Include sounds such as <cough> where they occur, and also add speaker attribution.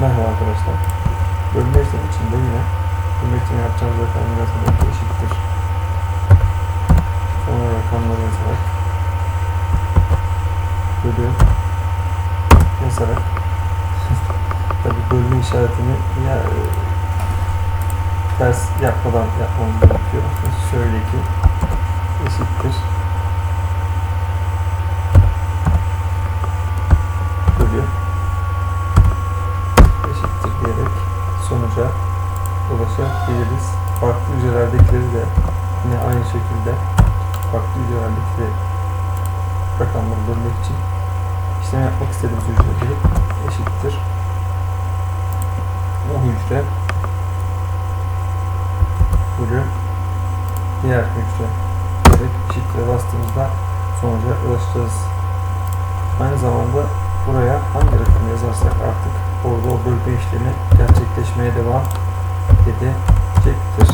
Speaker 1: Merhaba arkadaşlar. Bölme işlemi içinde yine bölme işlemi yapacağımız rakamın yazımı eşittir. Sonra rakamları yazarak bölü yazarak <laughs> tabi bölme işaretini ya, e, ters yapmadan yapmamız gerekiyor. Şöyle ki eşittir bölü diyerek sonuca ulaşabiliriz. Farklı hücrelerdekileri de yine aynı şekilde farklı hücrelerdeki rakamları bölmek için işlem yapmak istediğimiz hücreleri eşittir. O hücre bölü diğer hücre diyerek eşittir bastığımızda sonuca ulaşacağız. Aynı zamanda buraya hangi rakamı yazarsak artık orada o bölme işlemi gerçekleşmeye devam edecektir.